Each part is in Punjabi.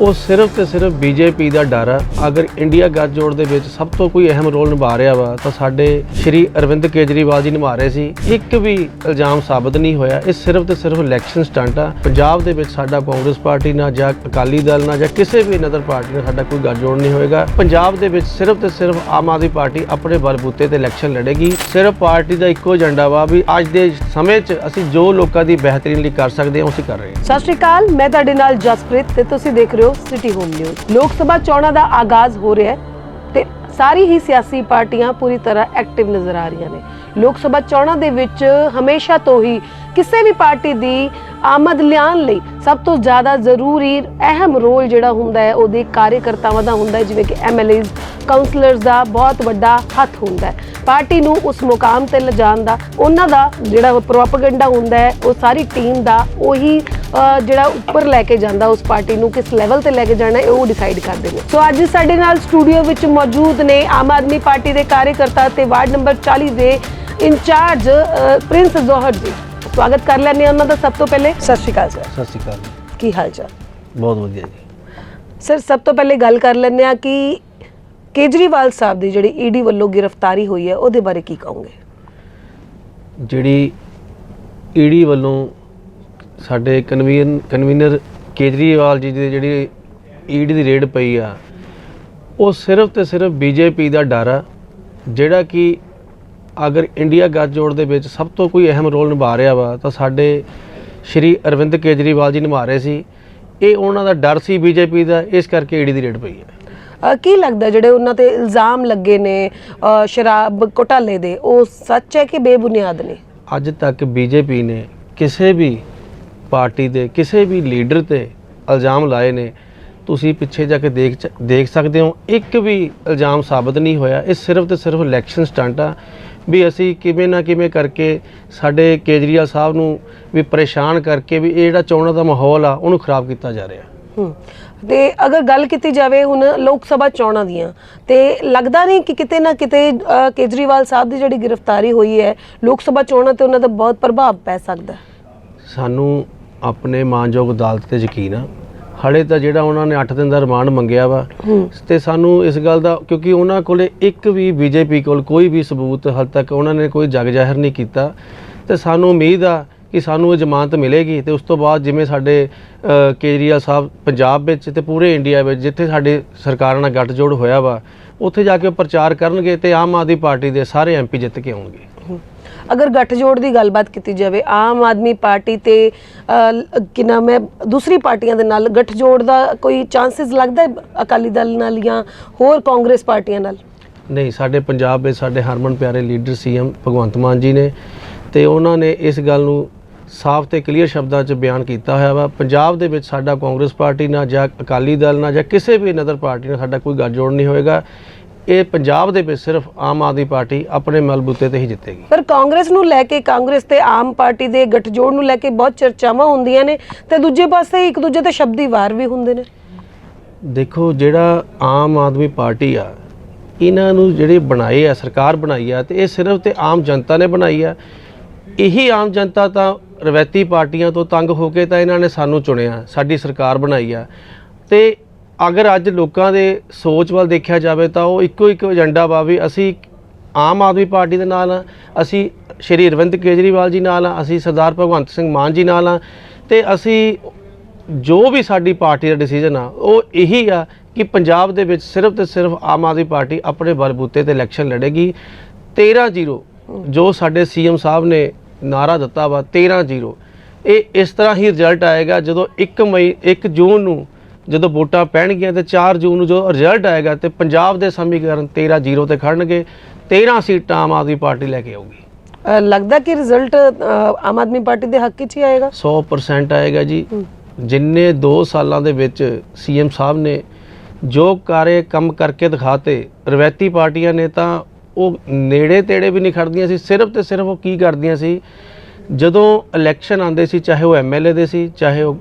ਉਹ ਸਿਰਫ ਤੇ ਸਿਰਫ ਬੀਜੇਪੀ ਦਾ ਡਰ ਆ। ਅਗਰ ਇੰਡੀਆ ਗੱਠਜੋੜ ਦੇ ਵਿੱਚ ਸਭ ਤੋਂ ਕੋਈ ਅਹਿਮ ਰੋਲ ਨਿਭਾ ਰਿਹਾ ਵਾ, ਤਾਂ ਸਾਡੇ ਸ਼੍ਰੀ ਅਰਵਿੰਦ ਕੇਜਰੀਵਾਲ ਜੀ ਨਿਭਾ ਰਹੇ ਸੀ। ਇੱਕ ਵੀ ਇਲਜ਼ਾਮ ਸਾਬਤ ਨਹੀਂ ਹੋਇਆ। ਇਹ ਸਿਰਫ ਤੇ ਸਿਰਫ ਇਲੈਕਸ਼ਨ ਸਟੰਟ ਆ। ਪੰਜਾਬ ਦੇ ਵਿੱਚ ਸਾਡਾ ਕਾਂਗਰਸ ਪਾਰਟੀ ਨਾਲ ਜਾਂ ਅਕਾਲੀ ਦਲ ਨਾਲ ਜਾਂ ਕਿਸੇ ਵੀ ਨਦਰ ਪਾਰਟੀ ਨਾਲ ਸਾਡਾ ਕੋਈ ਗੱਠਜੋੜ ਨਹੀਂ ਹੋਏਗਾ। ਪੰਜਾਬ ਦੇ ਵਿੱਚ ਸਿਰਫ ਤੇ ਸਿਰਫ ਆਮ ਆਦਮੀ ਪਾਰਟੀ ਆਪਣੇ ਬਲਬੂਤੇ ਤੇ ਇਲੈਕਸ਼ਨ ਲੜੇਗੀ। ਸਿਰਫ ਪਾਰਟੀ ਦਾ ਇੱਕੋ ਏਜੰਡਾ ਵਾ ਵੀ ਅੱਜ ਦੇ ਸਮੇਂ 'ਚ ਅਸੀਂ ਜੋ ਲੋਕਾਂ ਦੀ ਬਿਹਤਰੀਨ ਲਈ ਕਰ ਸਕਦੇ ਹਾਂ ਉਹ ਅਸੀਂ ਕਰ ਰਹੇ ਹਾਂ। ਸਤਿ ਸ਼੍ਰੀ ਅਕਾਲ। ਮੈਂ ਤੁਹਾਡੇ ਨਾਲ ਜਸਪ੍ਰੀਤ ਤੇ ਤੁਸੀਂ ਦੇਖ ਰਹੇ ਹੋ ਸਿਟੀ ਹੋਮ ਨਿਊਜ਼ ਲੋਕ ਸਭਾ ਚੋਣਾਂ ਦਾ ਆਗਾਜ਼ ਹੋ ਰਿਹਾ ਹੈ ਤੇ ਸਾਰੀ ਹੀ ਸਿਆਸੀ ਪਾਰਟੀਆਂ ਪੂਰੀ ਤਰ੍ਹਾਂ ਐਕਟਿਵ ਨਜ਼ਰ ਆ ਰਹੀਆਂ ਨੇ। ਲੋਕ ਸਭਾ ਚੋਣਾਂ ਦੇ ਵਿੱਚ ਹਮੇਸ਼ਾ ਤੋਂ ਹੀ ਕਿਸੇ ਵੀ ਪਾਰਟੀ ਦੀ ਆਮਦ ਲਿਆਉਣ ਲਈ ਸਭ ਤੋਂ ਜ਼ਿਆਦਾ ਜ਼ਰੂਰੀ ਅਹਿਮ ਰੋਲ ਜਿਹੜਾ ਹੁੰਦਾ ਹੈ, ਉਹਦੇ ਕਾਰਜਕਰਤਾਵਾਂ ਦਾ ਹੁੰਦਾ ਹੈ, ਜਿਵੇਂ ਕਿ ਐਮਐਲਏਜ਼ ਕਾਉਂਸਲਰਸ ਦਾ ਬਹੁਤ ਵੱਡਾ ਹੱਥ ਹੁੰਦਾ ਹੈ। ਪਾਰਟੀ ਨੂੰ ਉਸ ਮੁਕਾਮ ਤੇ ਲਿਜਾਣ ਦਾ, ਉਹਨਾਂ ਦਾ ਜਿਹੜਾ ਪ੍ਰੋਪਗੈਂਡਾ ਹੁੰਦਾ ਹੈ, ਉਹ ਸਾਰੀ ਟੀਮ ਦਾ ਉਹੀ ਜਿਹੜਾ ਉੱਪਰ ਲੈ ਕੇ ਜਾਂਦਾ ਉਸ ਪਾਰਟੀ ਨੂੰ, ਕਿਸ ਲੈਵਲ ਤੇ ਲੈ ਕੇ ਜਾਣਾ ਹੈ, ਉਹ ਡਿਸਾਈਡ ਕਰਦੇ ਨੇ। ਸੋ ਅੱਜ ਸਾਡੇ ਨਾਲ ਸਟੂਡੀਓ ਵਿੱਚ ਮੌਜੂਦ ਨੇ ਆਮ ਆਦਮੀ ਪਾਰਟੀ ਦੇ ਕਾਰਜਕਰਤਾ ਤੇ ਵਾਰਡ ਨੰਬਰ 40 ਦੇ ਇੰਚਾਰਜ ਪ੍ਰਿੰਸ ਜ਼ੋਹਰ ਜੀ। ਸਵਾਗਤ ਕਰ ਹਾਂ ਉਹਨਾਂ ਦਾ ਸਭ ਤੋਂ ਪਹਿਲੇ। ਸਤਿ ਸ਼੍ਰੀ ਅਕਾਲ ਸਰ। ਸਤਿ ਸ਼੍ਰੀ ਅਕਾਲ ਕੀ ਹਾਲ ਚਾਲ? ਬਹੁਤ ਵਧੀਆ ਜੀ। ਸਰ ਸਭ ਤੋਂ ਪਹਿਲੇ ਗੱਲ ਕਰ ਲੈਂਦੇ ਆ ਕਿ ਕੇਜਰੀਵਾਲ ਸਾਹਿਬ ਦੀ ਜਿਹੜੀ ਈਡੀ ਵੱਲੋਂ ਗ੍ਰਿਫਤਾਰੀ ਹੋਈ ਹੈ ਉਹਦੇ ਬਾਰੇ ਕੀ ਕਹੋਗੇ? ਜਿਹੜੀ ਈਡੀ ਵੱਲੋਂ ਸਾਡੇ ਕਨਵੀਨ ਕਨਵੀਨਰ ਕੇਜਰੀਵਾਲ ਜੀ ਦੀ ਜਿਹੜੀ ਈਡੀ ਦੀ ਰੇਡ ਪਈ ਆ ਉਹ ਸਿਰਫ ਤੇ ਸਿਰਫ ਬੀਜੇਪੀ ਦਾ ਡਰ ਆ ਜਿਹੜਾ ਕਿ ਅਗਰ ਇੰਡੀਆ ਗੱਠਜੋੜ ਦੇ ਵਿੱਚ ਸਭ ਤੋਂ ਕੋਈ ਅਹਿਮ ਰੋਲ ਨਿਭਾ ਰਿਹਾ ਵਾ ਤਾਂ ਸਾਡੇ ਸ਼੍ਰੀ ਅਰਵਿੰਦ ਕੇਜਰੀਵਾਲ ਜੀ ਨਿਭਾ ਰਹੇ ਸੀ। ਇਹ ਉਹਨਾਂ ਦਾ ਡਰ ਸੀ ਬੀਜੇਪੀ ਦਾ ਇਸ ਕਰਕੇ ਈਡੀ ਦੀ ਰੇਡ ਪਈ ਹੈ। ਕੀ ਲੱਗਦਾ ਜਿਹੜੇ ਉਹਨਾਂ ਤੇ ਇਲਜ਼ਾਮ ਲੱਗੇ ਨੇ ਸ਼ਰਾਬ ਘੁਟਾਲੇ ਦੇ ਉਹ ਸੱਚ ਹੈ ਕਿ ਬੇਬੁਨਿਆਦ ਨੇ? ਅੱਜ ਤੱਕ ਬੀਜੇਪੀ ਨੇ ਕਿਸੇ ਵੀ ਪਾਰਟੀ ਦੇ ਕਿਸੇ ਵੀ ਲੀਡਰ ਤੇ ਇਲਜ਼ਾਮ ਲਾਏ ਨੇ। ਤੁਸੀਂ ਪਿੱਛੇ ਜਾ ਕੇ ਦੇਖ ਦੇਖ ਸਕਦੇ ਹੋ ਇੱਕ ਵੀ ਇਲਜ਼ਾਮ ਸਾਬਤ ਨਹੀਂ ਹੋਇਆ। ਇਹ ਸਿਰਫ ਤੇ ਸਿਰਫ ਇਲੈਕਸ਼ਨ ਸਟੰਟ ਆ। ਵੀ ਅਸੀਂ ਕਿਵੇਂ ਨਾ ਕਿਵੇਂ ਕਰਕੇ ਸਾਡੇ ਕੇਜਰੀਵਾਲ ਸਾਹਿਬ ਨੂੰ ਵੀ ਪਰੇਸ਼ਾਨ ਕਰਕੇ ਵੀ ਇਹ ਜਿਹੜਾ ਚੋਣਾਂ ਦਾ ਮਾਹੌਲ ਆ ਉਹਨੂੰ ਖਰਾਬ ਕੀਤਾ ਜਾ ਰਿਹਾ। ਤੇ ਅਗਰ ਗੱਲ ਕੀਤੀ ਜਾਵੇ ਹੁਣ ਲੋਕ ਸਭਾ ਚੋਣਾਂ ਦੀਆਂ ਤੇ ਲੱਗਦਾ ਨਹੀਂ ਕਿ ਕਿਤੇ ਨਾ ਕਿਤੇ ਕੇਜਰੀਵਾਲ ਸਾਹਿਬ ਦੀ ਜਿਹੜੀ ਗ੍ਰਿਫਤਾਰੀ ਹੋਈ ਹੈ ਲੋਕ ਸਭਾ ਚੋਣਾਂ ਤੇ ਉਹਨਾਂ ਦਾ ਬਹੁਤ ਪ੍ਰਭਾਵ ਪੈ ਸਕਦਾ ਸਾਨੂੰ ਆਪਣੇ ਮਾਨਯੋਗ ਅਦਾਲਤ ਤੇ ਯਕੀਨ ਆ ਹਲੇ ਤਾਂ ਜਿਹੜਾ ਉਹਨਾਂ ਨੇ 8 ਦਿਨ ਦਾ ਰਿਮਾਂਡ ਮੰਗਿਆ ਵਾ ਤੇ ਸਾਨੂੰ ਇਸ ਗੱਲ ਦਾ ਕਿਉਂਕਿ ਉਹਨਾਂ ਕੋਲੇ ਇੱਕ ਵੀ ਬੀਜੇਪੀ ਕੋਲ ਕੋਈ ਵੀ ਸਬੂਤ ਹਾਲ ਤੱਕ ਉਹਨਾਂ ਨੇ ਕੋਈ ਜਗ ਜ਼ਾਹਿਰ ਨਹੀਂ ਕੀਤਾ। ਤੇ ਸਾਨੂੰ ਉਮੀਦ ਆ ਕਿ ਸਾਨੂੰ ਇਹ ਜ਼ਮਾਨਤ ਮਿਲੇਗੀ ਤੇ ਉਸ ਤੋਂ ਬਾਅਦ ਜਿਵੇਂ ਸਾਡੇ ਕੇਜਰੀਵਾਲ ਸਾਹਿਬ ਪੰਜਾਬ ਵਿੱਚ ਤੇ ਪੂਰੇ ਇੰਡੀਆ ਵਿੱਚ ਜਿੱਥੇ ਸਾਡੇ ਸਰਕਾਰਾਂ ਨਾਲ ਗੱਠਜੋੜ ਹੋਇਆ ਵਾ ਉੱਥੇ ਜਾ ਕੇ ਪ੍ਰਚਾਰ ਕਰਨਗੇ ਤੇ ਆਮ ਆਦਮੀ ਪਾਰਟੀ ਦੇ ਸਾਰੇ ਐਮਪੀ ਜਿੱਤ ਕੇ ਆਉਣਗੇ। ਅਗਰ ਗੱਠਜੋੜ ਦੀ ਗੱਲਬਾਤ ਕੀਤੀ ਜਾਵੇ, ਆਮ ਆਦਮੀ ਪਾਰਟੀ ਤੇ ਕਿ ਨਾਮ ਹੈ, ਦੂਸਰੀ ਪਾਰਟੀਆਂ ਦੇ ਨਾਲ ਗੱਠਜੋੜ ਦਾ ਕੋਈ ਚਾਂਸਸ ਲੱਗਦਾ ਹੈ ਅਕਾਲੀ ਦਲ ਨਾਲ ਜਾਂ ਹੋਰ ਕਾਂਗਰਸ ਪਾਰਟੀਆਂ ਨਾਲ? ਨਹੀਂ, ਸਾਡੇ ਪੰਜਾਬ ਵਿੱਚ ਸਾਡੇ ਹਰਮਨ ਪਿਆਰੇ ਲੀਡਰ ਸੀਐਮ ਭਗਵੰਤ ਮਾਨ ਜੀ ਨੇ ਤੇ ਉਹਨਾਂ ਨੇ ਇਸ ਗੱਲ ਨੂੰ ਸਾਫ਼ ਤੇ ਕਲੀਅਰ ਸ਼ਬਦਾਂ 'ਚ ਬਿਆਨ ਕੀਤਾ ਹੋਇਆ ਵਾ। ਪੰਜਾਬ ਦੇ ਵਿੱਚ ਸਾਡਾ ਕਾਂਗਰਸ ਪਾਰਟੀ ਨਾਲ ਜਾਂ ਅਕਾਲੀ ਦਲ ਨਾਲ ਜਾਂ ਕਿਸੇ ਵੀ ਨਦਰ ਪਾਰਟੀ ਨਾਲ ਸਾਡਾ ਕੋਈ ਗੱਠਜੋੜ ਨਹੀਂ ਹੋਏਗਾ। ਇਹ ਪੰਜਾਬ ਦੇ ਵਿੱਚ ਸਿਰਫ ਆਮ ਆਦਮੀ ਪਾਰਟੀ ਆਪਣੇ ਮਲਬੂਤੇ ਤੇ ਹੀ ਜਿੱਤੇਗੀ। ਪਰ ਕਾਂਗਰਸ ਨੂੰ ਲੈ ਕੇ ਕਾਂਗਰਸ ਤੇ ਆਮ ਪਾਰਟੀ ਦੇ ਗੱਠਜੋੜ ਨੂੰ ਲੈ ਕੇ ਬਹੁਤ ਚਰਚਾਵਾਂ ਹੁੰਦੀਆਂ ਨੇ ਤੇ ਦੂਜੇ ਪਾਸੇ ਇੱਕ ਦੂਜੇ ਤੇ ਸ਼ਬਦੀ ਵਾਰ ਵੀ ਹੁੰਦੇ ਨੇ। ਦੇਖੋ ਜਿਹੜਾ ਆਮ ਆਦਮੀ ਪਾਰਟੀ ਆ ਇਹਨਾਂ ਨੂੰ ਜਿਹੜੇ ਬਣਾਏ ਆ ਸਰਕਾਰ ਬਣਾਈ ਆ ਤੇ ਇਹ ਸਿਰਫ ਤੇ ਆਮ ਜਨਤਾ ਨੇ ਬਣਾਈ ਆ। ਇਹੀ ਆਮ ਜਨਤਾ ਤਾਂ ਰਵੈਤੀ ਪਾਰਟੀਆਂ ਤੋਂ ਤੰਗ ਹੋ ਕੇ ਤਾਂ ਇਹਨਾਂ ਨੇ ਸਾਨੂੰ ਚੁਣਿਆ ਸਾਡੀ ਸਰਕਾਰ ਬਣਾਈ ਆ। ਤੇ ਅਗਰ ਅੱਜ ਲੋਕਾਂ ਦੇ ਸੋਚ ਵੱਲ ਦੇਖਿਆ ਜਾਵੇ ਤਾਂ ਉਹ ਇੱਕੋ ਇੱਕ ਏਜੰਡਾ ਵਾ ਵੀ ਅਸੀਂ ਆਮ ਆਦਮੀ ਪਾਰਟੀ ਦੇ ਨਾਲ ਆ ਅਸੀਂ ਸ਼੍ਰੀ ਅਰਵਿੰਦ ਕੇਜਰੀਵਾਲ ਜੀ ਨਾਲ ਆ ਅਸੀਂ ਸਰਦਾਰ ਭਗਵੰਤ ਸਿੰਘ ਮਾਨ ਜੀ ਨਾਲ ਆ ਤੇ ਅਸੀਂ ਜੋ ਵੀ ਸਾਡੀ ਪਾਰਟੀ ਦਾ ਡਿਸੀਜਨ ਆ, ਉਹ ਇਹੀ ਆ ਕਿ ਪੰਜਾਬ ਦੇ ਵਿੱਚ ਸਿਰਫ ਤੇ ਸਿਰਫ ਆਮ ਆਦਮੀ ਪਾਰਟੀ ਆਪਣੇ ਬਲਬੂਤੇ ਤੇ ਇਲੈਕਸ਼ਨ ਲੜੇਗੀ। 13-0 ਜੋ ਸਾਡੇ ਸੀਐਮ ਸਾਹਿਬ ਨੇ ਨਾਰਾ ਦਿੱਤਾ ਵਾ 13-0 ਇਹ ਇਸ ਤਰ੍ਹਾਂ ਹੀ ਰਿਜ਼ਲਟ ਆਏਗਾ ਜਦੋਂ 1 ਮਈ 1 ਜੂਨ ਨੂੰ ਜਦੋਂ ਵੋਟਾਂ ਪੈਣਗੀਆਂ ਤੇ 4 ਜੂਨ ਨੂੰ ਜੋ ਰਿਜ਼ਲਟ ਆਏਗਾ ਤੇ ਪੰਜਾਬ ਦੇ ਸਮੀਕਰਨ 13-0 ਤੇ ਖੜਨਗੇ 13 ਸੀਟਾਂ ਆਮ ਆਦਮੀ ਪਾਰਟੀ ਲੈ ਕੇ ਆਊਗੀ। ਲੱਗਦਾ ਕਿ ਰਿਜ਼ਲਟ ਆਮ ਆਦਮੀ ਪਾਰਟੀ ਦੇ ਹੱਕ 'ਚ ਹੀ ਆਏਗਾ? 100% ਆਏਗਾ ਜੀ। ਜਿੰਨੇ 2 ਸਾਲਾਂ ਦੇ ਵਿੱਚ ਸੀਐਮ ਸਾਹਿਬ ਨੇ ਜੋ ਕਾਰੇ ਕੰਮ ਕਰਕੇ ਦਿਖਾਤੇ ਰਵੈਤੀ ਪਾਰਟੀਆਂ ਨੇ ਤਾਂ ਉਹ ਨੇੜੇ ਤੇੜੇ ਵੀ ਨਹੀਂ ਖੜਦੀਆਂ ਸੀ ਸਿਰਫ ਤੇ ਸਿਰਫ ਉਹ ਕੀ ਕਰਦੀਆਂ ਸੀ ਜਦੋਂ ਇਲੈਕਸ਼ਨ ਆਉਂਦੇ ਸੀ ਚਾਹੇ ਉਹ ਐਮਐਲਏ ਦੇ ਸੀ ਚਾਹੇ ਉਹ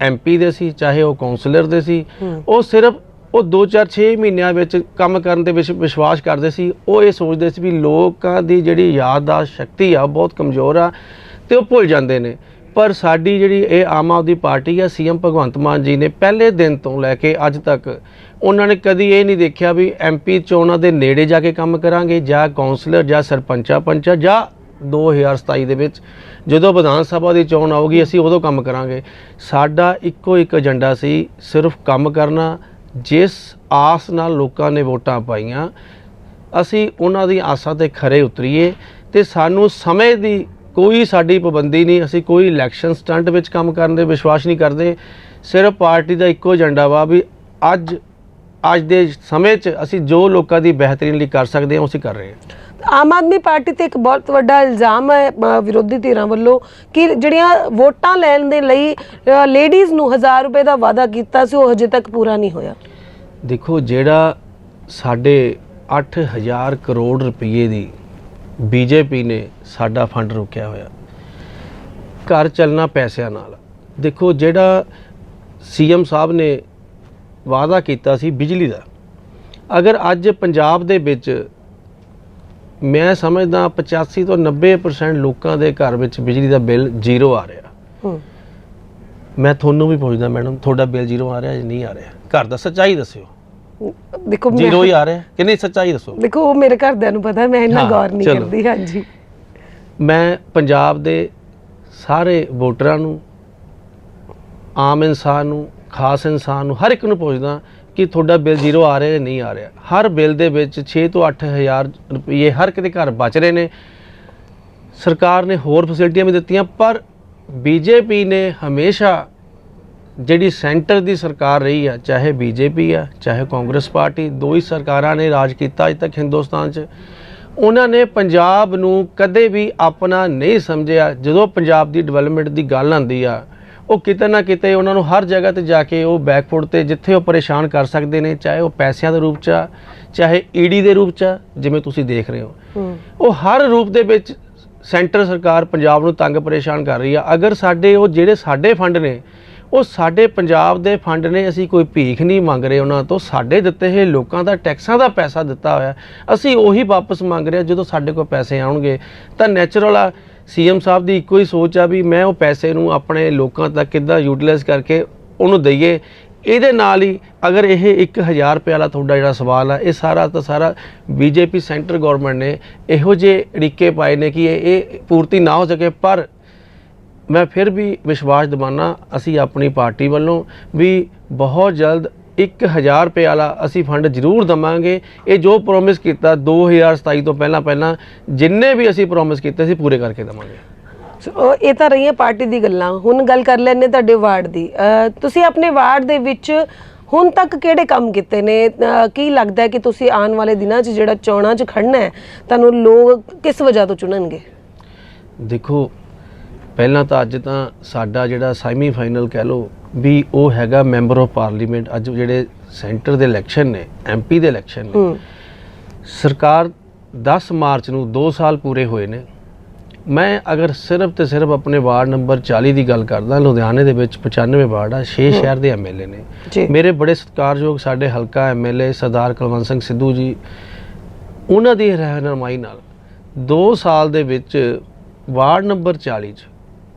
ਐਮਪੀ ਦੇ ਸੀ ਚਾਹੇ ਉਹ ਕਾਉਂਸਲਰ ਦੇ ਸੀ ਉਹ ਸਿਰਫ ਉਹ 2-4 6 ਮਹੀਨਿਆਂ ਵਿੱਚ ਕੰਮ ਕਰਨ ਦੇ ਵਿੱਚ ਵਿਸ਼ਵਾਸ ਕਰਦੇ ਸੀ। ਉਹ ਇਹ ਸੋਚਦੇ ਸੀ ਵੀ ਲੋਕਾਂ ਦੀ ਜਿਹੜੀ ਯਾਦਦਾਸ਼ਤ ਸ਼ਕਤੀ ਆ ਬਹੁਤ ਕਮਜ਼ੋਰ ਆ ਤੇ ਉਹ ਭੁੱਲ ਜਾਂਦੇ ਨੇ। ਪਰ ਸਾਡੀ ਜਿਹੜੀ ਇਹ ਆਮ ਆਦਮੀ ਪਾਰਟੀ ਆ ਸੀਐਮ ਭਗਵੰਤ ਮਾਨ ਜੀ ਨੇ ਪਹਿਲੇ ਦਿਨ ਤੋਂ ਲੈ ਕੇ ਅੱਜ ਤੱਕ ਉਹਨਾਂ ਨੇ ਕਦੀ ਇਹ ਨਹੀਂ ਦੇਖਿਆ ਵੀ ਐਮਪੀ ਚੋਣਾਂ ਦੇ ਨੇੜੇ ਜਾ ਕੇ ਕੰਮ ਕਰਾਂਗੇ ਜਾਂ ਕਾਉਂਸਲਰ ਜਾਂ ਸਰਪੰਚਾ ਪੰਚਾ ਜਾਂ 2027 ਦੇ ਵਿੱਚ, ਜਦੋਂ ਵਿਧਾਨ ਸਭਾ ਦੀ ਚੋਣ ਆਊਗੀ, ਅਸੀਂ ਉਦੋਂ ਕੰਮ ਕਰਾਂਗੇ। ਸਾਡਾ ਇੱਕੋ ਇੱਕ ਏਜੰਡਾ ਸੀ, ਸਿਰਫ ਕੰਮ ਕਰਨਾ, ਜਿਸ ਆਸ ਨਾਲ ਲੋਕਾਂ ਨੇ ਵੋਟਾਂ ਪਾਈਆਂ, ਅਸੀਂ ਉਹਨਾਂ ਦੀ ਆਸਾਂ ਤੇ ਖਰੇ ਉਤਰੀਏ ਤੇ ਸਾਨੂੰ ਸਮੇਂ ਦੀ ਕੋਈ ਸਾਡੀ ਪਾਬੰਦੀ ਨਹੀਂ, ਅਸੀਂ ਕੋਈ ਇਲੈਕਸ਼ਨ ਸਟੰਟ ਵਿੱਚ ਕੰਮ ਕਰਨ ਦੇ ਵਿਸ਼ਵਾਸ ਨਹੀਂ ਕਰਦੇ। ਸਿਰਫ ਪਾਰਟੀ ਦਾ ਇੱਕੋ ਏਜੰਡਾ ਵਾ ਵੀ ਅੱਜ ਅੱਜ ਦੇ ਸਮੇਂ 'ਚ ਅਸੀਂ ਜੋ ਲੋਕਾਂ ਦੀ ਬਿਹਤਰੀ ਲਈ ਕਰ ਸਕਦੇ ਹਾਂ ਉਹ ਅਸੀਂ ਕਰ ਰਹੇ ਹਾਂ। ਆਮ ਆਦਮੀ ਪਾਰਟੀ ਤੇ ਇੱਕ ਬਹੁਤ ਵੱਡਾ ਇਲਜ਼ਾਮ ਹੈ ਵਿਰੋਧੀ ਧਿਰਾਂ ਵੱਲੋਂ ਕਿ ਜਿਹੜੀਆਂ ਵੋਟਾਂ ਲੈਣ ਦੇ ਲਈ ਲੇਡੀਜ਼ ਨੂੰ 1000 ਰੁਪਏ ਦਾ ਵਾਅਦਾ ਕੀਤਾ ਸੀ ਉਹ ਹਜੇ ਤੱਕ ਪੂਰਾ ਨਹੀਂ ਹੋਇਆ। ਦੇਖੋ ਜਿਹੜਾ ਸਾਡੇ 8000 ਕਰੋੜ ਰੁਪਏ ਦੀ ਬੀਜੇਪੀ ਨੇ ਸਾਡਾ ਫੰਡ ਰੋਕਿਆ ਹੋਇਆ ਘਰ ਚੱਲਣਾ ਪੈਸਿਆਂ ਨਾਲ। ਦੇਖੋ ਜਿਹੜਾ ਸੀਐਮ ਸਾਹਿਬ ਨੇ ਵਾਅਦਾ ਕੀਤਾ ਸੀ ਬਿਜਲੀ ਦਾ। ਅਗਰ ਅੱਜ ਪੰਜਾਬ ਦੇ ਵਿੱਚ ਮੈਂ ਸਮਝਦਾ 85 ਤੋਂ 90% ਲੋਕਾਂ ਦੇ ਘਰ ਵਿੱਚ ਬਿਜਲੀ ਦਾ ਬਿੱਲ ਜ਼ੀਰੋ ਆ ਰਿਹਾ। ਮੈਂ ਤੁਹਾਨੂੰ ਵੀ ਪੁੱਛਦਾ ਮੈਡਮ ਤੁਹਾਡਾ ਬਿੱਲ ਜ਼ੀਰੋ ਆ ਰਿਹਾ ਜਾਂ ਨਹੀਂ ਆ ਰਿਹਾ? ਘਰ ਦਾ ਸੱਚਾਈ ਦੱਸਿਓ। ਦੇਖੋ ਜ਼ੀਰੋ ਹੀ ਆ ਰਿਹਾ। ਕਿ ਨਹੀਂ ਸੱਚਾਈ ਦੱਸੋ। ਦੇਖੋ ਮੇਰੇ ਘਰਦਿਆਂ ਨੂੰ ਪਤਾ ਮੈਂ ਇੰਨਾ ਗੌਰ ਨਹੀਂ। ਕਰਦੀ ਹਾਂਜੀ। ਮੈਂ ਪੰਜਾਬ ਦੇ ਸਾਰੇ ਵੋਟਰਾਂ ਨੂੰ ਆਮ ਇਨਸਾਨ ਨੂੰ ਖਾਸ ਇਨਸਾਨ ਨੂੰ ਹਰ ਇੱਕ ਨੂੰ ਪੁੱਛਦਾ ਕਿ ਤੁਹਾਡਾ ਬਿੱਲ ਜ਼ੀਰੋ ਆ ਰਿਹਾ ਜਾਂ ਨਹੀਂ ਆ ਰਿਹਾ। ਹਰ ਬਿੱਲ ਦੇ ਵਿੱਚ 6 ਤੋਂ 8000 ਰੁਪਏ ਹਰ ਕਿਤੇ ਘਰ ਬਚ ਰਹੇ ਨੇ। ਸਰਕਾਰ ਨੇ ਹੋਰ ਫੈਸਿਲਿਟੀਆਂ ਵੀ ਦਿੱਤੀਆਂ, ਪਰ ਬੀਜੇਪੀ ਨੇ ਹਮੇਸ਼ਾ ਜਿਹੜੀ ਸੈਂਟਰ ਦੀ ਸਰਕਾਰ ਰਹੀ ਆ, ਚਾਹੇ ਬੀਜੇਪੀ ਆ, ਚਾਹੇ ਕਾਂਗਰਸ ਪਾਰਟੀ, ਦੋ ਹੀ ਸਰਕਾਰਾਂ ਨੇ ਰਾਜ ਕੀਤਾ ਅਜ ਤੱਕ ਹਿੰਦੁਸਤਾਨ 'ਚ। ਉਹਨਾਂ ਨੇ ਪੰਜਾਬ ਨੂੰ ਕਦੇ ਵੀ ਆਪਣਾ ਨਹੀਂ ਸਮਝਿਆ। ਜਦੋਂ ਪੰਜਾਬ ਦੀ ਡਿਵੈਲਪਮੈਂਟ ਦੀ ਗੱਲ ਆਉਂਦੀ ਆ ਉਹ ਕਿਤੇ ਨਾ ਕਿਤੇ ਉਹਨਾਂ ਨੂੰ ਹਰ ਜਗ੍ਹਾ ਤੇ ਜਾ ਕੇ ਉਹ ਬੈਕਫੁੱਟ ਤੇ ਜਿੱਥੇ ਉਹ ਪਰੇਸ਼ਾਨ ਕਰ ਸਕਦੇ ਨੇ ਚਾਹੇ ਉਹ ਪੈਸਿਆਂ ਦੇ ਰੂਪ 'ਚ ਚਾਹੇ ਈਡੀ ਦੇ ਰੂਪ 'ਚ ਜਿਵੇਂ ਤੁਸੀਂ ਦੇਖ ਰਹੇ ਹੋ। ਉਹ ਹਰ ਰੂਪ ਦੇ ਵਿੱਚ ਸੈਂਟਰ ਸਰਕਾਰ ਪੰਜਾਬ ਨੂੰ ਤੰਗ ਪਰੇਸ਼ਾਨ ਕਰ ਰਹੀ ਆ। ਅਗਰ ਸਾਡੇ ਉਹ ਜਿਹੜੇ ਸਾਡੇ ਫੰਡ ਨੇ ਉਹ ਸਾਡੇ ਪੰਜਾਬ ਦੇ ਫੰਡ ਨੇ ਅਸੀਂ ਕੋਈ ਭੀਖ ਨਹੀਂ ਮੰਗ ਰਹੇ ਉਹਨਾਂ ਤੋਂ। ਸਾਡੇ ਦਿੱਤੇ ਹੋਏ ਲੋਕਾਂ ਦਾ ਟੈਕਸਾਂ ਦਾ ਪੈਸਾ ਦਿੱਤਾ ਹੋਇਆ। ਅਸੀਂ ਉਹੀ ਵਾਪਸ ਮੰਗ ਰਹੇ ਜਦੋਂ ਸਾਡੇ ਕੋਲ ਪੈਸੇ ਆਉਣਗੇ। ਤਾਂ ਨੈਚੁਰਲ ਆ ਸੀਐਮ ਸਾਹਿਬ ਦੀ ਇੱਕੋ ਹੀ ਸੋਚ ਆ ਵੀ ਮੈਂ ਉਹ ਪੈਸੇ ਨੂੰ ਆਪਣੇ ਲੋਕਾਂ ਤੱਕ ਕਿੱਦਾਂ ਯੂਟਿਲਾਈਜ਼ ਕਰਕੇ ਉਹਨੂੰ ਦਈਏ। ਇਹਦੇ ਨਾਲ ਹੀ ਅਗਰ ਇਹ 1000 ਰੁਪਏ ਵਾਲਾ ਤੁਹਾਡਾ ਜਿਹੜਾ ਸਵਾਲ ਆ, ਇਹ ਸਾਰਾ ਤਾਂ ਸਾਰਾ ਬੀਜੇਪੀ ਸੈਂਟਰ ਗਵਰਨਮੈਂਟ ਨੇ ਇਹੋ ਜਿਹੇ ਅੜਿੱਕੇ ਪਾਏ ਨੇ ਕਿ ਇਹ ਇਹ ਪੂਰਤੀ ਨਾ ਹੋ ਸਕੇ। ਪਰ ਮੈਂ ਫਿਰ ਵੀ ਵਿਸ਼ਵਾਸ ਦਿਵਾਨਾ, ਅਸੀਂ ਆਪਣੀ ਪਾਰਟੀ ਵੱਲੋਂ ਵੀ ਬਹੁਤ ਜਲਦ 1000 ਰੁਪਏ ਵਾਲਾ ਅਸੀਂ ਫੰਡ ਜ਼ਰੂਰ ਦਵਾਂਗੇ। ਇਹ ਜੋ ਪ੍ਰੋਮਿਸ ਕੀਤਾ 2027 ਤੋਂ ਪਹਿਲਾਂ ਪਹਿਲਾਂ ਜਿੰਨੇ ਵੀ ਅਸੀਂ ਪ੍ਰੋਮਿਸ ਕੀਤੇ ਸੀ ਪੂਰੇ ਕਰਕੇ ਦਵਾਂਗੇ। ਸੋ, ਇਹ ਤਾਂ ਰਹੀਆਂ ਪਾਰਟੀ ਦੀ ਗੱਲਾਂ। ਹੁਣ ਗੱਲ ਕਰ ਲੈਣੇ ਤੁਹਾਡੇ ਵਾਰਡ ਦੀ। ਤੁਸੀਂ ਆਪਣੇ ਵਾਰਡ ਦੇ ਵਿੱਚ ਹੁਣ ਤੱਕ ਕਿਹੜੇ ਕੰਮ ਕੀਤੇ ਨੇ? ਕੀ ਲੱਗਦਾ ਹੈ ਕਿ ਤੁਸੀਂ ਆਉਣ ਵਾਲੇ ਦਿਨਾਂ 'ਚ ਜਿਹੜਾ ਚੋਣਾਂ 'ਚ ਖੜਨਾ ਹੈ ਤੁਹਾਨੂੰ ਲੋਕ ਕਿਸ ਵਜ੍ਹਾ ਤੋਂ ਚੁਣਨਗੇ? ਦੇਖੋ ਪਹਿਲਾਂ ਤਾਂ ਅੱਜ ਤਾਂ ਸਾਡਾ ਜਿਹੜਾ ਸੈਮੀ ਫਾਈਨਲ ਕਹਿ ਲਓ ਵੀ ਉਹ ਹੈਗਾ ਮੈਂਬਰ ਆਫ ਪਾਰਲੀਮੈਂਟ। ਅੱਜ ਜਿਹੜੇ ਸੈਂਟਰ ਦੇ ਇਲੈਕਸ਼ਨ ਨੇ ਐਮਪੀ ਦੇ ਇਲੈਕਸ਼ਨ ਨੇ ਸਰਕਾਰ 10 ਮਾਰਚ ਨੂੰ 2 ਸਾਲ ਪੂਰੇ ਹੋਏ ਨੇ। ਮੈਂ ਅਗਰ ਸਿਰਫ ਤੇ ਸਿਰਫ ਆਪਣੇ ਵਾਰਡ ਨੰਬਰ 40 ਦੀ ਗੱਲ ਕਰਦਾ ਲੁਧਿਆਣੇ ਦੇ ਵਿੱਚ 95 ਵਾਰਡ ਆ 6 ਸ਼ਹਿਰ ਦੇ ਐਮਐਲਏ ਨੇ। ਮੇਰੇ ਬੜੇ ਸਤਿਕਾਰਯੋਗ ਸਾਡੇ ਹਲਕਾ ਐਮਐਲਏ ਸਰਦਾਰ ਕੁਲਵੰਤ ਸਿੰਘ ਸਿੱਧੂ ਜੀ ਉਹਨਾਂ ਦੀ ਰਹਿਨੁਮਾਈ ਨਾਲ 2 ਸਾਲ ਦੇ ਵਿੱਚ ਵਾਰਡ ਨੰਬਰ 40 ਚ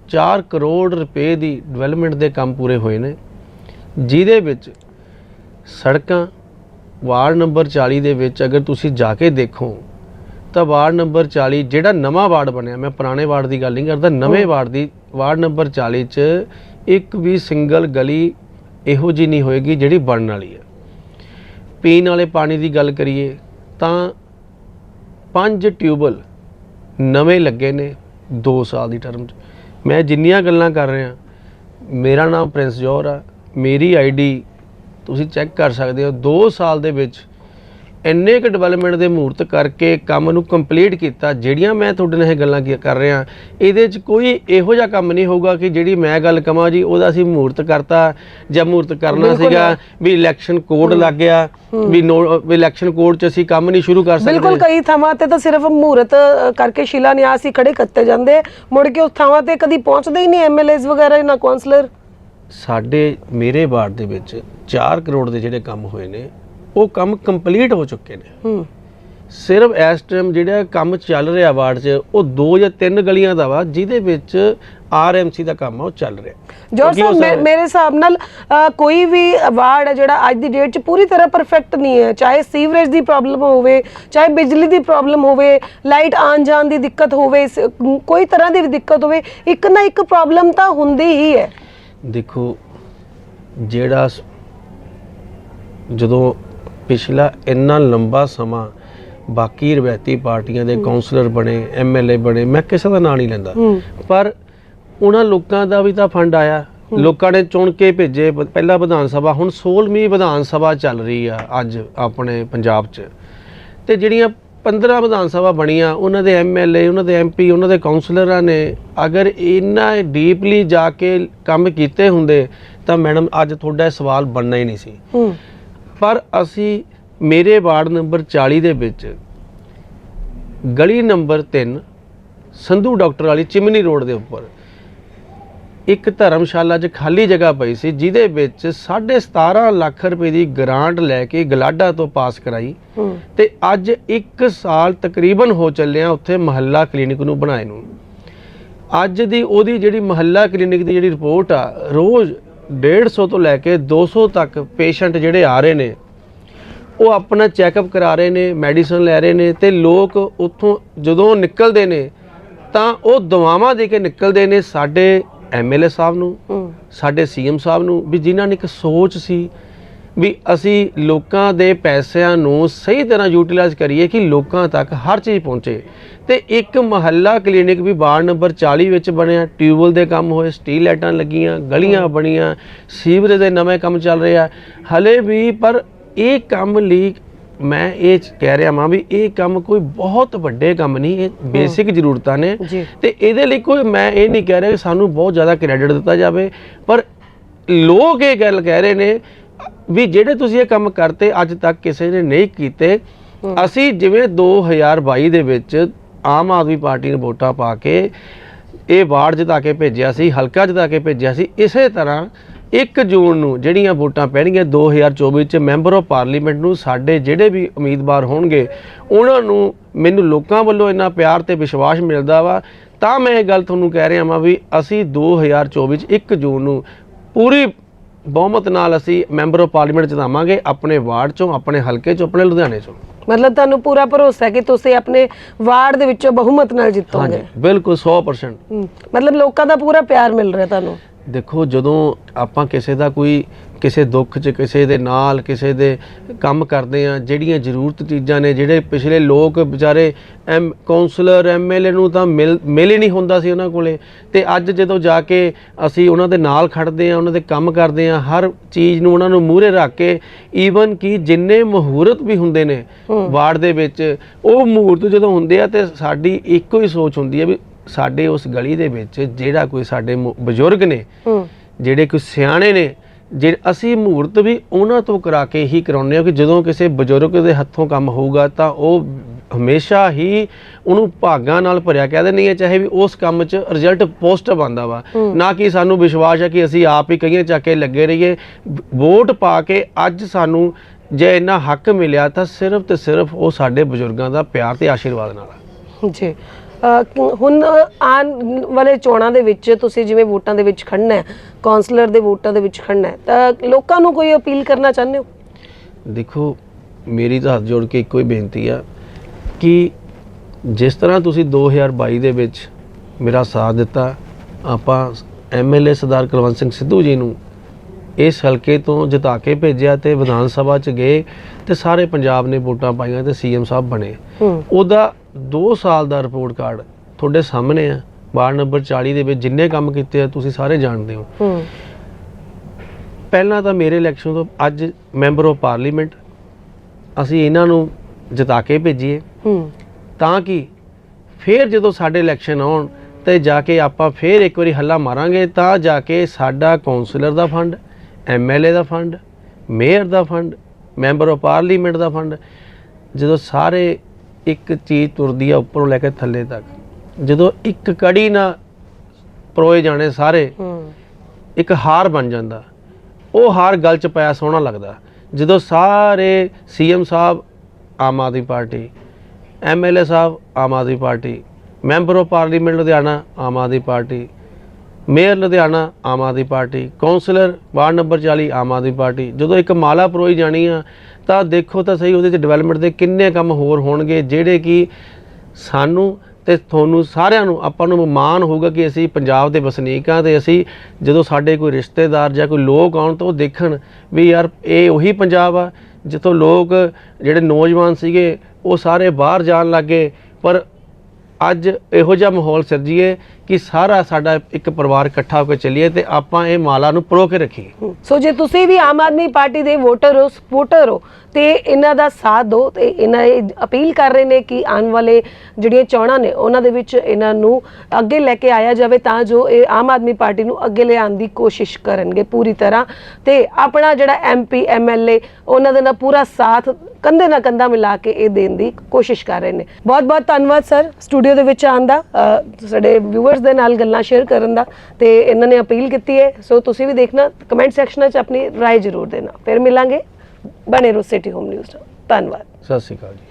4 ਕਰੋੜ ਰੁਪਏ ਦੀ ਡਿਵੈਲਪਮੈਂਟ ਦੇ ਕੰਮ ਪੂਰੇ ਹੋਏ ਨੇ ਜਿਹਦੇ ਵਿੱਚ ਸੜਕਾਂ ਵਾਰਡ ਨੰਬਰ 40 ਦੇ ਵਿੱਚ ਅਗਰ ਤੁਸੀਂ ਜਾ ਕੇ ਦੇਖੋ ਤਾਂ ਵਾਰਡ ਨੰਬਰ 40 ਜਿਹੜਾ ਨਵਾਂ ਵਾਰਡ ਬਣਿਆ ਮੈਂ ਪੁਰਾਣੇ ਵਾਰਡ ਦੀ ਗੱਲ ਨਹੀਂ ਕਰਦਾ ਨਵੇਂ ਵਾਰਡ ਦੀ ਵਾਰਡ ਨੰਬਰ 40 ਚ ਇੱਕ ਵੀ ਸਿੰਗਲ ਗਲੀ ਇਹੋ ਜੀ ਨਹੀਂ ਹੋਏਗੀ ਜਿਹੜੀ ਬਣਨ ਵਾਲੀ ਹੈ। ਪੀਣ ਵਾਲੇ ਪਾਣੀ ਦੀ ਗੱਲ ਕਰੀਏ ਤਾਂ ਪੰਜ ਟਿਊਬਲ ਨਵੇਂ ਲੱਗੇ ਨੇ 2 ਸਾਲ ਦੀ ਟਰਮ 'ਚ। ਮੈਂ ਜਿੰਨੀਆਂ ਗੱਲਾਂ ਕਰ ਰਿਹਾ, ਮੇਰਾ ਨਾਮ ਪ੍ਰਿੰਸ ਜੋਹਰ ਆ, ਮੇਰੀ ਆਈਡੀ ਤੁਸੀਂ ਚੈੱਕ ਕਰ ਸਕਦੇ ਹੋ 2 ਸਾਲ ਦੇ ਵਿੱਚ ਇੰਨੇ ਕੁ ਡਿਵੈਲਪਮੈਂਟ ਦੇ ਮੂਰਤ ਕਰਕੇ ਕੰਮ ਨੂੰ ਕੰਪਲੀਟ ਕੀਤਾ ਜਿਹੜੀਆਂ ਮੈਂ ਤੁਹਾਡੇ ਨਾਲ ਇਹ ਗੱਲਾਂ ਕੀ- ਕਰ ਰਿਹਾ ਇਹਦੇ 'ਚ ਕੋਈ ਇਹੋ ਜਿਹਾ ਕੰਮ ਨਹੀਂ ਹੋਊਗਾ ਕਿ ਜਿਹੜੀ ਮੈਂ ਗੱਲ ਕਵਾਂ ਜੀ ਉਹਦਾ ਅਸੀਂ ਮੂਰਤ ਕਰਤਾ ਜਾਂ ਮੂਰਤ ਕਰਨਾ। ਸੀਗਾ ਵੀ ਇਲੈਕਸ਼ਨ ਕੋਡ ਲੱਗ ਗਿਆ ਵੀ ਇਲੈਕਸ਼ਨ ਕੋਡ 'ਚ ਅਸੀਂ ਕੰਮ ਨਹੀਂ ਸ਼ੁਰੂ ਕਰ ਸਕਦੇ। ਬਿਲਕੁਲ ਕਈ ਥਾਵਾਂ ਤੇ ਤਾਂ ਸਿਰਫ ਮਹੂਰਤ ਕਰਕੇ ਸ਼ਿਲਾਨਿਆਸ ਹੀ ਖੜੇ ਕੱਤੇ ਜਾਂਦੇ। ਮੁੜ ਕੇ ਉਸ ਥਾਵਾਂ ਤੇ ਕਦੀ ਪਹੁੰਚਦੇ ਹੀ ਨਹੀਂ ਐਮਐਲਏਸ ਵਗੈਰਾ ਨਾ ਕਾਉਂਸਲਰ ਸਾਡੇ ਮੇਰੇ ਵਾਰਡ ਦੇ ਵਿੱਚ 4 ਕਰੋੜ ਦੇ ਜਿਹੜੇ ਕੰਮ ਹੋਏ ਨੇ ਉਹ ਕੰਮ ਕੰਪਲੀਟ ਹੋ ਚੁੱਕੇ ਨੇ। ਹੂੰ। ਸਿਰਫ ਇਸ ਟਾਈਮ ਜਿਹੜਾ ਕੰਮ ਚੱਲ ਰਿਹਾ ਵਾਰਡ 'ਚ ਉਹ ਦੋ ਜਾਂ ਤਿੰਨ ਗਲੀਆਂ ਦਾ ਵਾ ਜਿਹਦੇ ਵਿੱਚ ਆਰਐਮਸੀ ਦਾ ਕੰਮ ਆ ਉਹ ਚੱਲ ਰਿਹਾ। ਜੋ ਕਿਉਂਕਿ ਉਹ ਸਰ ਮੇ- ਸਾ- ਮੇਰੇ ਹਿਸਾਬ ਨਾਲ ਕੋਈ ਵੀ ਵਾਰਡ ਹੈ ਜਿਹੜਾ ਅੱਜ ਦੀ ਡੇਟ 'ਚ ਪੂਰੀ ਤਰ੍ਹਾਂ ਪਰਫੈਕਟ ਨਹੀਂ ਹੈ। ਚਾਹੇ ਸੀਵਰੇਜ ਦੀ ਪ੍ਰੋਬਲਮ ਹੋਵੇ ਚਾਹੇ ਬਿਜਲੀ ਦੀ ਪ੍ਰੋਬਲਮ ਹੋਵੇ ਲਾਈਟ ਆਉਣ ਜਾਣ ਦੀ ਦਿੱਕਤ ਹੋਵੇ ਕੋਈ ਤਰ੍ਹਾਂ ਦੀ ਵੀ ਦਿੱਕਤ ਹੋਵੇ ਇੱਕ ਨਾ ਇੱਕ ਪ੍ਰੋਬਲਮ ਤਾਂ ਹੁੰਦੀ ਹੀ ਹੈ। ਦੇਖੋ ਜਿਹੜਾ ਜਦੋਂ ਪਿਛਲਾ ਇੰਨਾ ਲੰਬਾ ਸਮਾਂ ਬਾਕੀ ਰਵਾਇਤੀ ਪਾਰਟੀਆਂ ਦੇ ਕਾਉਂਸਲਰ ਬਣੇ ਐਮਐਲਏ ਬਣੇ ਮੈਂ ਕਿਸੇ ਦਾ ਨਾਂ ਨਹੀਂ ਲੈਂਦਾ। ਪਰ ਉਹਨਾਂ ਲੋਕਾਂ ਦਾ ਵੀ ਤਾਂ ਫੰਡ ਆਇਆ। ਲੋਕਾਂ ਨੇ ਚੁਣ ਕੇ ਭੇਜੇ ਪਹਿਲਾ ਵਿਧਾਨ ਸਭਾ ਹੁਣ 16ਵੀਂ ਵਿਧਾਨ ਸਭਾ ਚੱਲ ਰਹੀ ਆ ਅੱਜ ਆਪਣੇ ਪੰਜਾਬ 'ਚ। ਤੇ ਜਿਹੜੀਆਂ 15 ਵਿਧਾਨ ਸਭਾ ਬਣੀਆਂ ਉਹਨਾਂ ਦੇ ਐਮਐਲਏ ਉਹਨਾਂ ਦੇ ਐਮਪੀ ਉਹਨਾਂ ਦੇ ਕਾਉਂਸਲਰਾਂ ਨੇ ਅਗਰ ਇੰਨਾ ਡੀਪਲੀ ਜਾ ਕੇ ਕੰਮ ਕੀਤੇ ਹੁੰਦੇ ਤਾਂ ਮੈਡਮ ਅੱਜ ਤੁਹਾਡਾ ਇਹ ਸਵਾਲ ਬਣਨਾ ਹੀ ਨਹੀਂ ਸੀ। ਪਰ ਅਸੀਂ ਮੇਰੇ ਵਾਰਡ ਨੰਬਰ 40 ਦੇ ਵਿੱਚ ਗਲੀ ਨੰਬਰ 3 ਸੰਧੂ ਡਾਕਟਰ ਵਾਲੀ ਚਿਮਨੀ ਰੋਡ ਦੇ ਉੱਪਰ ਇੱਕ ਧਰਮਸ਼ਾਲਾ 'ਚ ਖਾਲੀ ਜਗ੍ਹਾ ਪਈ ਸੀ ਜਿਹਦੇ ਵਿੱਚ 17.5 ਲੱਖ ਰੁਪਏ ਦੀ ਗ੍ਰਾਂਟ ਲੈ ਕੇ ਗਲਾਡਾ ਤੋਂ ਪਾਸ ਕਰਾਈ ਤੇ ਅੱਜ 1 ਸਾਲ ਤਕਰੀਬਨ ਹੋ ਚੱਲਿਆ ਉੱਥੇ ਮਹੱਲਾ ਕਲੀਨਿਕ ਨੂੰ ਬਣਾਏ ਨੂੰ। ਅੱਜ ਦੀ ਉਹਦੀ ਜਿਹੜੀ ਮਹੱਲਾ ਕਲੀਨਿਕ ਦੀ ਜਿਹੜੀ ਰਿਪੋਰਟ ਆ ਰੋਜ਼ 150 ਤੋਂ ਲੈ ਕੇ 200 ਤੱਕ ਪੇਸ਼ੈਂਟ ਜਿਹੜੇ ਆ ਰਹੇ ਨੇ ਉਹ ਆਪਣਾ ਚੈੱਕਅਪ ਕਰਾ ਰਹੇ ਨੇ ਮੈਡੀਸਨ ਲੈ ਰਹੇ ਨੇ ਤੇ ਲੋਕ ਉੱਥੋਂ ਜਦੋਂ ਨਿਕਲਦੇ ਨੇ ਤਾਂ ਉਹ ਦਵਾਵਾਂ ਦੇ ਕੇ ਨਿਕਲਦੇ ਨੇ ਸਾਡੇ ਐਮਐਲਏ ਸਾਹਿਬ ਨੂੰ ਸਾਡੇ ਸੀਐਮ ਸਾਹਿਬ ਨੂੰ ਵੀ ਜਿਨ੍ਹਾਂ ਨੇ ਇੱਕ ਸੋਚ ਸੀ ਵੀ ਅਸੀਂ ਲੋਕਾਂ ਦੇ ਪੈਸਿਆਂ ਨੂੰ ਸਹੀ ਤਰ੍ਹਾਂ ਯੂਟਿਲਾਈਜ਼ ਕਰੀਏ ਕਿ ਲੋਕਾਂ ਤੱਕ ਹਰ ਚੀਜ਼ ਪਹੁੰਚੇ। ਤੇ ਇੱਕ ਮਹੱਲਾ ਕਲੀਨਿਕ ਵੀ ਵਾਰਡ ਨੰਬਰ 40 ਵਿੱਚ ਬਣਿਆ। ਟਿਊਬਵੈਲ ਦੇ ਕੰਮ ਹੋਏ ਸਟੀਲ ਲਾਈਟਾਂ ਲੱਗੀਆਂ ਗਲੀਆਂ ਬਣੀਆਂ ਸੀਵਰੇਜ ਦੇ ਨਵੇਂ ਕੰਮ ਚੱਲ ਰਿਹਾ ਹਲੇ ਵੀ ਪਰ ਇਹ ਕੰਮ ਲਈ ਮੈਂ ਇਹ ਕਹਿ ਰਿਹਾ ਮਾਂ ਵੀ ਇਹ ਕੰਮ ਕੋਈ ਬਹੁਤ ਵੱਡੇ ਕੰਮ ਨਹੀਂ ਇਹ ਬੇਸਿਕ ਜ਼ਰੂਰਤਾਂ ਨੇ। ਤੇ ਇਹਦੇ ਲਈ ਕੋਈ ਮੈਂ ਇਹ ਨਹੀਂ ਕਹਿ ਰਿਹਾ ਕਿ ਸਾਨੂੰ ਬਹੁਤ ਜ਼ਿਆਦਾ ਕ੍ਰੈਡਿਟ ਦਿੱਤਾ ਜਾਵੇ। ਪਰ ਲੋਕ ਇਹ ਗੱਲ ਕਹਿ ਰਹੇ ਨੇ ਵੀ ਜਿਹੜੇ ਤੁਸੀਂ ਇਹ ਕੰਮ ਕਰਤੇ ਅੱਜ ਤੱਕ ਕਿਸੇ ਨੇ ਨਹੀਂ ਕੀਤੇ। ਅਸੀਂ ਜਿਵੇਂ 2022 ਦੇ ਵਿੱਚ ਆਮ ਆਦਮੀ ਪਾਰਟੀ ਨੇ ਵੋਟਾਂ ਪਾ ਕੇ ਇਹ ਵਾਰਡ ਜਿਤਾ ਕੇ ਭੇਜਿਆ ਸੀ ਹਲਕਾ ਜਿਤਾ ਕੇ ਭੇਜਿਆ ਸੀ ਇਸੇ ਤਰ੍ਹਾਂ 1 ਜੂਨ ਨੂੰ ਜਿਹੜੀਆਂ ਵੋਟਾਂ ਪੈਣਗੀਆਂ 2024 ਚ ਮੈਂਬਰ ਆਫ ਪਾਰਲੀਮੈਂਟ ਨੂੰ ਸਾਡੇ ਜਿਹੜੇ ਵੀ ਉਮੀਦਵਾਰ ਹੋਣਗੇ ਉਹਨਾਂ ਨੂੰ ਮੈਨੂੰ ਲੋਕਾਂ ਵੱਲੋਂ ਇੰਨਾ ਪਿਆਰ ਤੇ ਵਿਸ਼ਵਾਸ ਮਿਲਦਾ ਵਾ। ਤਾਂ ਮੈਂ ਇਹ ਗੱਲ ਤੁਹਾਨੂੰ ਕਹਿ ਰਿਹਾ ਹਾਂ ਵੀ ਅਸੀਂ 2024 ਚ 1 ਜੂਨ ਨੂੰ ਪੂਰੀ ਬਹੁਮਤ ਨਾਲ ਅਸੀਂ ਮੈਂਬਰ ਆਫ ਪਾਰਲੀਮੈਂਟ ਜਿਤਾਵਾਂਗੇ ਆਪਣੇ ਵਾਰਡ ਚੋਂ ਆਪਣੇ ਹਲਕੇ ਚੋਂ ਆਪਣੇ ਲੁਧਿਆਣੇ ਚੋਂ। ਮਤਲਬ ਤੁਹਾਨੂੰ ਪੂਰਾ ਭਰੋਸਾ ਹੈ ਕਿ ਤੁਸੀਂ ਆਪਣੇ ਵਾਰਡ ਦੇ ਵਿੱਚੋਂ ਬਹੁਮਤ ਨਾਲ ਜਿੱਤੋਗੇ? ਬਿਲਕੁਲ 100% ਹੂੰ ਮਤਲਬ ਲੋਕਾਂ ਦਾ ਪੂਰਾ ਪਿਆਰ ਮਿਲ ਰਿਹਾ ਤੁਹਾਨੂੰ? ਦੇਖੋ ਜਦੋਂ ਆਪਾਂ ਕਿਸੇ ਦਾ ਕੋਈ ਕਿਸੇ ਦੁੱਖ 'ਚ ਕਿਸੇ ਦੇ ਨਾਲ ਕਿਸੇ ਦੇ ਕੰਮ ਕਰਦੇ ਆ ਜਿਹੜੀਆਂ ਜ਼ਰੂਰਤ ਚੀਜ਼ਾਂ ਨੇ ਜਿਹੜੇ ਪਿਛਲੇ ਲੋਕ ਵਿਚਾਰੇ ਐਮ ਕਾਉਂਸਲਰ ਐਮਐਲਏ ਨੂੰ ਤਾਂ ਮਿਲ ਮਿਲ ਹੀ ਨਹੀਂ ਹੁੰਦਾ ਸੀ ਉਹਨਾਂ ਕੋਲੇ। ਤੇ ਅੱਜ ਜਦੋਂ ਜਾ ਕੇ ਅਸੀਂ ਉਹਨਾਂ ਦੇ ਨਾਲ ਖੜਦੇ ਆ ਉਹਨਾਂ ਦੇ ਕੰਮ ਕਰਦੇ ਆ ਹਰ ਚੀਜ਼ ਨੂੰ ਉਹਨਾਂ ਨੂੰ ਮੂਹਰੇ ਰੱਖ ਕੇ ਈਵਨ ਕਿ ਜਿੰਨੇ ਮਹੂਰਤ ਵੀ ਹੁੰਦੇ ਨੇ ਵਾਰਡ ਦੇ ਵਿੱਚ ਉਹ ਮਹੂਰਤ ਜਦੋਂ ਹੁੰਦੇ ਆ ਤੇ ਸਾਡੀ ਇੱਕੋ ਹੀ ਸੋਚ ਹੁੰਦੀ ਹੈ ਵੀ ਸਾਡੇ ਉਸ ਗਲੀ ਦੇ ਵਿੱਚ ਜਿਹੜਾ ਕੋਈ ਸਾਡੇ ਬਜ਼ੁਰਗ ਨੇ ਜਿਹੜੇ ਕੋਈ ਸਿਆਣੇ ਨੇ ਜੇ ਅਸੀਂ ਮਹੂਰਤ ਵੀ ਉਹਨਾਂ ਤੋਂ ਕਰਾ ਕੇ ਹੀ ਕਰਾਉਂਦੇ ਹਾਂ ਕਿ ਜਦੋਂ ਕਿਸੇ ਬਜ਼ੁਰਗ ਦੇ ਹੱਥੋਂ ਕੰਮ ਹੋਊਗਾ ਤਾਂ ਉਹ ਹਮੇਸ਼ਾ ਹੀ ਉਹਨੂੰ ਭਾਗਾਂ ਨਾਲ ਭਰਿਆ ਕਹਿੰਦੇ ਨਹੀਂ ਹੈ ਚਾਹੇ ਵੀ ਉਸ ਕੰਮ 'ਚ ਰਿਜ਼ਲਟ ਪੋਜ਼ਿਟਿਵ ਆਉਂਦਾ ਵਾ। ਨਾ ਕਿ ਸਾਨੂੰ ਵਿਸ਼ਵਾਸ ਹੈ ਕਿ ਅਸੀਂ ਆਪ ਹੀ ਕਈਆਂ ਚੱਕ ਕੇ ਲੱਗੇ ਰਹੀਏ। ਵੋਟ ਪਾ ਕੇ ਅੱਜ ਸਾਨੂੰ ਜੇ ਇੰਨਾ ਹੱਕ ਮਿਲਿਆ ਤਾਂ ਸਿਰਫ ਤੇ ਸਿਰਫ ਉਹ ਸਾਡੇ ਬਜ਼ੁਰਗਾਂ ਦਾ ਪਿਆਰ ਤੇ ਆਸ਼ੀਰਵਾਦ ਨਾਲ ਜੀ। ਹੁਣ ਆਉਣ ਵਾਲੇ ਚੋਣਾਂ ਦੇ ਵਿੱਚ ਤੁਸੀਂ ਜਿਵੇਂ ਵੋਟਾਂ ਦੇ ਵਿੱਚ ਖੜਨਾ ਹੈ ਕਾਉਂਸਲਰ ਦੇ ਵੋਟਾਂ ਦੇ ਵਿੱਚ ਖੜਨਾ ਹੈ ਤਾਂ ਲੋਕਾਂ ਨੂੰ ਕੋਈ ਅਪੀਲ ਕਰਨਾ ਚਾਹੁੰਦੇ ਹੋ? ਦੇਖੋ ਮੇਰੀ ਤਾਂ ਹੱਥ ਜੋੜ ਕੇ ਇੱਕੋ ਹੀ ਬੇਨਤੀ ਆ ਕਿ ਜਿਸ ਤਰ੍ਹਾਂ ਤੁਸੀਂ 2022 ਦੇ ਵਿੱਚ ਮੇਰਾ ਸਾਥ ਦਿੱਤਾ ਆਪਾਂ ਐਮਐਲਏ ਸਰਦਾਰ ਕੁਲਵੰਤ ਸਿੰਘ ਸਿੱਧੂ ਜੀ ਨੂੰ ਇਸ ਹਲਕੇ ਤੋਂ ਜਿਤਾ ਕੇ ਭੇਜਿਆ ਤੇ ਵਿਧਾਨ ਸਭਾ ਚ ਗਏ ਤੇ ਸਾਰੇ ਪੰਜਾਬ ਨੇ ਵੋਟਾਂ ਪਾਈਆਂ ਤੇ ਸੀਐਮ ਸਾਹਿਬ ਬਣੇ। ਉਹਦਾ 2 ਸਾਲ ਦਾ ਰਿਪੋਰਟ ਕਾਰਡ ਤੁਹਾਡੇ ਸਾਹਮਣੇ ਆ। ਵਾਰਡ ਨੰਬਰ 40 ਦੇ ਵਿੱਚ ਜਿੰਨੇ ਕੰਮ ਕੀਤੇ ਆ ਤੁਸੀਂ ਸਾਰੇ ਜਾਣਦੇ ਹੋ। ਹੂੰ। ਪਹਿਲਾਂ ਤਾਂ ਮੇਰੇ ਇਲੈਕਸ਼ਨ ਤੋਂ ਅੱਜ ਮੈਂਬਰ ਆਫ ਪਾਰਲੀਮੈਂਟ ਅਸੀਂ ਇਹਨਾਂ ਨੂੰ ਜਿਤਾ ਕੇ ਭੇਜੀਏ। ਹੂੰ। ਤਾਂ ਕਿ ਫਿਰ ਜਦੋਂ ਸਾਡੇ ਇਲੈਕਸ਼ਨ ਆਉਣ ਤੇ ਜਾ ਕੇ ਆਪਾਂ ਫਿਰ ਇੱਕ ਵਾਰੀ ਹੱਲਾ ਮਾਰਾਂਗੇ ਤਾਂ ਜਾ ਕੇ ਸਾਡਾ ਕਾਉਂਸਲਰ ਦਾ ਫੰਡ ਐਮਐਲਏ ਦਾ ਫੰਡ ਮੇਅਰ ਦਾ ਫੰਡ ਮੈਂਬਰ ਆਫ ਪਾਰਲੀਮੈਂਟ ਦਾ ਫੰਡ ਜਦੋਂ ਸਾਰੇ ਇੱਕ ਚੀਜ਼ ਤੁਰਦੀ ਆ ਉੱਪਰੋਂ ਲੈ ਕੇ ਥੱਲੇ ਤੱਕ। ਜਦੋਂ ਇੱਕ ਕੜੀ ਨਾ ਪਰੋਏ ਜਾਣੇ ਸਾਰੇ ਇੱਕ ਹਾਰ ਬਣ ਜਾਂਦਾ। ਉਹ ਹਾਰ ਗਲ ਚ ਪਾਇਆ ਸੋਹਣਾ ਲੱਗਦਾ। ਜਦੋਂ ਸਾਰੇ CM Sahib Aam Aadmi party MLA Sahib Aam Aadmi Party member of parliament Ludhiana Aam Aadmi Party mayor Ludhiana Aam Aadmi Party councillor ward number 40 Aam Aadmi Party ਜਦੋਂ ਇੱਕ ਮਾਲਾ ਪਰੋਈ ਜਾਣੀ ਆ ਤਾਂ ਦੇਖੋ ਤਾਂ ਸਹੀ ਉਹਦੇ ਚ ਡਿਵੈਲਪਮੈਂਟ ਦੇ ਕਿੰਨੇ ਕੰਮ ਹੋਰ ਹੋਣਗੇ, ਜਿਹੜੇ ਕਿ ਸਾਨੂੰ ਤੇ ਤੁਹਾਨੂੰ ਸਾਰਿਆਂ ਨੂੰ, ਆਪਾਂ ਨੂੰ ਮਾਣ ਹੋਊਗਾ ਕਿ ਅਸੀਂ ਪੰਜਾਬ ਦੇ ਵਸਨੀਕ ਹਾਂ ਤੇ ਅਸੀਂ ਜਦੋਂ ਸਾਡੇ ਕੋਈ ਰਿਸ਼ਤੇਦਾਰ ਜਾਂ ਕੋਈ ਲੋਕ ਆਉਣ ਤਾਂ ਉਹ ਦੇਖਣ ਵੀ ਯਾਰ ਇਹ ਉਹੀ ਪੰਜਾਬ ਆ, ਜਿੱਥੋਂ ਲੋਕ ਜਿਹੜੇ ਨੌਜਵਾਨ ਸੀਗੇ ਉਹ ਸਾਰੇ ਬਾਹਰ ਜਾਣ ਲੱਗੇ ਪਰ ਅੱਜ ਇਹੋ ਜਿਹਾ ਮਾਹੌਲ ਸਿਰਜੀਏ ਕਿ ਸਾਰਾ ਸਾਡਾ ਇੱਕ ਪਰਿਵਾਰ ਇਕੱਠਾ ਹੋ ਕੇ ਚੱਲੀਏ ਤੇ ਆਪਾਂ ਇਹ ਮਾਲਾ ਨੂੰ ਪਰੋ ਕੇ ਰੱਖੀਏ। ਸੋ ਜੇ ਤੁਸੀਂ ਵੀ ਆਮ ਆਦਮੀ ਪਾਰਟੀ ਦੇ ਵੋਟਰ ਹੋ ਸਪੋਰਟਰ ਹੋ ਤੇ ਇਹਨਾਂ ਦਾ ਸਾਥ ਦਿਓ ਤੇ ਇਹਨਾਂ ਇਹ ਅਪੀਲ ਕਰ ਰਹੇ ਨੇ ਕਿ ਆਉਣ ਵਾਲੇ ਜਿਹੜੀਆਂ ਚੋਣਾਂ ਨੇ ਉਹਨਾਂ ਦੇ ਵਿੱਚ ਇਹਨਾਂ ਨੂੰ ਅੱਗੇ ਲੈ ਕੇ ਆਇਆ ਜਾਵੇ ਤਾਂ ਜੋ ਇਹ ਆਮ ਆਦਮੀ ਪਾਰਟੀ ਨੂੰ ਅੱਗੇ ਲਿਆਉਣ ਦੀ ਕੋਸ਼ਿਸ਼ ਕਰਨਗੇ ਪੂਰੀ ਤਰ੍ਹਾਂ। ਤੇ ਆਪਣਾ ਜਿਹੜਾ ਐਮਪੀ ਐਮਐਲਏ ਉਹਨਾਂ ਦੇ ਨਾਲ ਪੂਰਾ ਸਾਥ ਕੰਧੇ ਨਾਲ ਕੰਧਾ ਮਿਲਾ ਕੇ ਇਹ ਦੇਣ ਦੀ ਕੋਸ਼ਿਸ਼ ਕਰ ਰਹੇ ਨੇ। ਬਹੁਤ ਬਹੁਤ ਧੰਨਵਾਦ ਸਰ। ਸਟੂਡੀਓ ਦੇ ਵਿੱਚ ਆਉਣ ਦਾ ਅ, ਸਾਡੇ ਵਿਊਅਰਸ ਦੇ ਨਾਲ ਗੱਲਾਂ ਸ਼ੇਅਰ ਕਰਨ ਦਾ ਤੇ ਇਹਨਾਂ ਨੇ ਅਪੀਲ ਕੀਤੀ ਹੈ ਸੋ ਤੁਸੀਂ ਵੀ ਦੇਖਣਾ ਕਮੈਂਟ ਸੈਕਸ਼ਨ 'ਚ ਆਪਣੀ رائے ਜ਼ਰੂਰ ਦੇਣਾ ਫਿਰ ਮਿਲਾਂਗੇ ਬਣੇ ਰਹੋ ਸਿਟੀ ਹੋਮ ਨਿਊਜ਼ ਨਾਲ ਧੰਨਵਾਦ ਸਤਿ ਸ਼੍ਰੀ ਅਕਾਲ ਜੀ